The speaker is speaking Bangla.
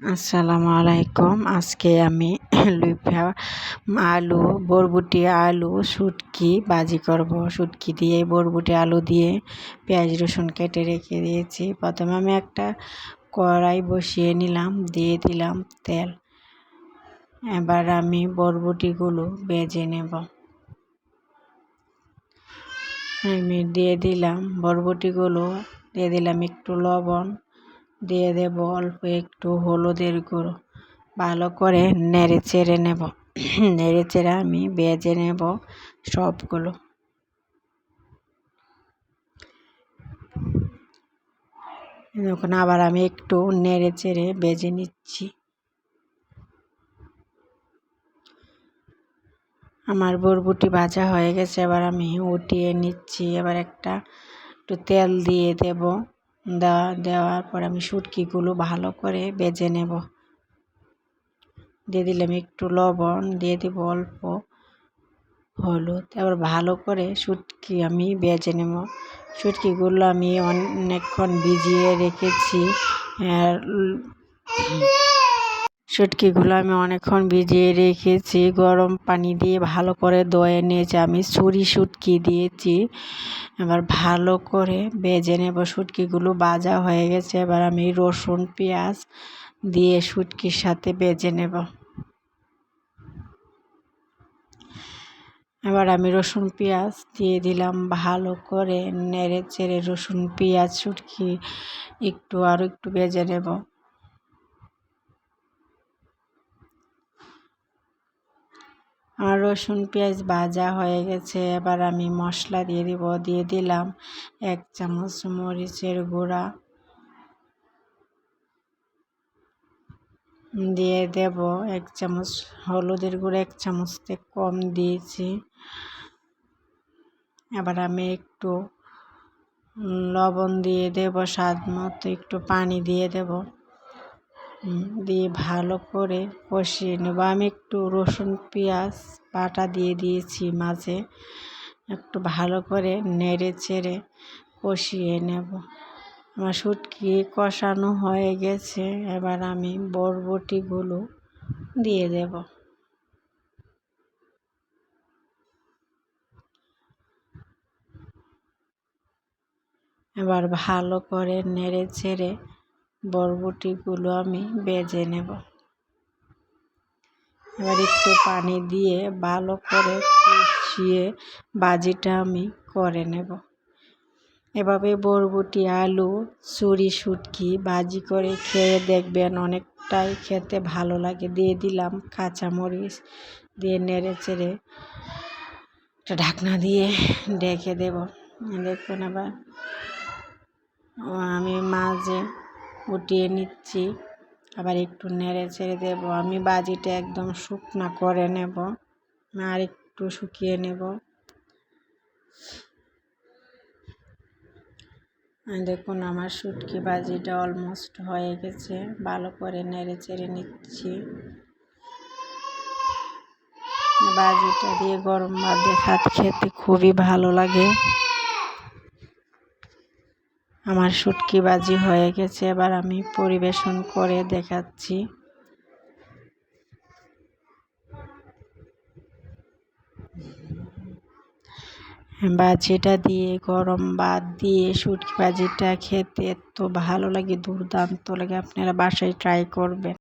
আসসালামু আলাইকুম। আজকে আমি লুফা আলু, বরবটি আলু, শুটকি বাজি করব। শুটকি দিয়ে, বরবটি আলু দিয়ে পেঁয়াজ, রসুন কেটে রেখে দিয়েছি। প্রথমে আমি একটা কড়াই বসিয়ে নিলাম, দিয়ে দিলাম তেল। এবার আমি বরবটিগুলো বেজে নেব। আমি দিয়ে দিলাম বরবটিগুলো, দিয়ে দিলাম একটু লবণ। দিয়ে দেব অল্প একটু হলুদের গুঁড়ো। ভালো করে নেড়ে চেড়ে নেব। নেড়ে চেড়ে আমি বেজে নেব সবগুলো। এখন আবার আমি একটু নেড়ে চেড়ে বেজে নিচ্ছি। আমার বরবুটি ভাজা হয়ে গেছে, এবার আমি উঠিয়ে নিচ্ছি। এবার একটা একটু তেল দিয়ে দেব। দেওয়া দেওয়ার পর আমি শুটকিগুলো ভালো করে বেজে নেব। দিয়ে দিলাম একটু লবণ, দিয়ে দেব অল্প হলুদ। এবার ভালো করে শুটকি আমি বেজে নেব। শুটকিগুলো আমি অনেকক্ষণ ভিজিয়ে রেখেছি। শুটকিগুলো আমি অনেকক্ষণ ভিজিয়ে রেখেছি। গরম পানি দিয়ে ভালো করে দয়ে নিয়েছি। আমি ছুরি শুটকি দিয়েছি। এবার ভালো করে বেজে নেব। শুটকিগুলো বাজা হয়ে গেছে। এবার আমি রসুন, পেঁয়াজ দিয়ে শুটকির সাথে বেজে নেব। এবার আমি রসুন, পেঁয়াজ দিয়ে দিলাম। ভালো করে নেড়ে চেড়ে রসুন, পেঁয়াজ শুটকি একটু আরও একটু বেজে নেব। আর রসুন পেঁয়াজ ভাজা হয়ে গেছে। এবার আমি মশলা দিয়ে দিব, দিয়ে দিলাম এক চামচ মরিচের গুঁড়া। দিয়ে দেব এক চামচ হলুদের গুঁড়ো, এক চামচতে কম দিয়েছি। এবার আমি একটু লবণ দিয়ে দেব, স্বাদ মতো একটু পানি দিয়ে দেব। দিয়ে ভালো করে কষিয়ে নেব। আমি একটু রসুন, পেঁয়াজ, বাটা দিয়ে দিয়েছি মাঝে। একটু ভালো করে নেড়ে চেড়ে কষিয়ে নেব। আমার শুটকি কষানো হয়ে গেছে। এবার আমি বরবটিগুলো দিয়ে দেব। এবার ভালো করে নেড়ে চেড়ে বরবটিগুলো আমি বেজে নেব। এবার একটু পানি দিয়ে ভালো করে কষিয়ে বাজিটা আমি করে নেব। এভাবে বরবটি, আলু চুরি শুটকি বাজি করে খেয়ে দেখবেন অনেকটাই খেতে ভালো লাগে। দিয়ে দিলাম কাঁচামরিচ, দিয়ে নেড়ে চেড়ে একটা ঢাকনা দিয়ে ডেকে দেব। দেখুন আবার, আমি মাঝে উঠিয়ে নিচ্ছি। আবার একটু নেড়ে ছেড়ে দেবো। আমি বাজিটা একদম শুকনা করে নেব। আর একটু শুকিয়ে নেব। দেখুন, আমার শুটকি বাজিটা অলমোস্ট হয়ে গেছে। ভালো করে নেড়ে চেড়ে নিচ্ছি। বাজিটা দিয়ে গরম ভাত ভাত খেতে খুবই ভালো লাগে। আমার শুটকি বাজি হয়ে গেছে, এবার আমি পরিবেশন করে দেখাচ্ছি। বাজিটা দিয়ে, গরম বাদ দিয়ে শুটকি বাজিটা খেতে তো ভালো লাগে, দুর্দান্ত লাগে, আপনারা বাসায় ট্রাই করবেন।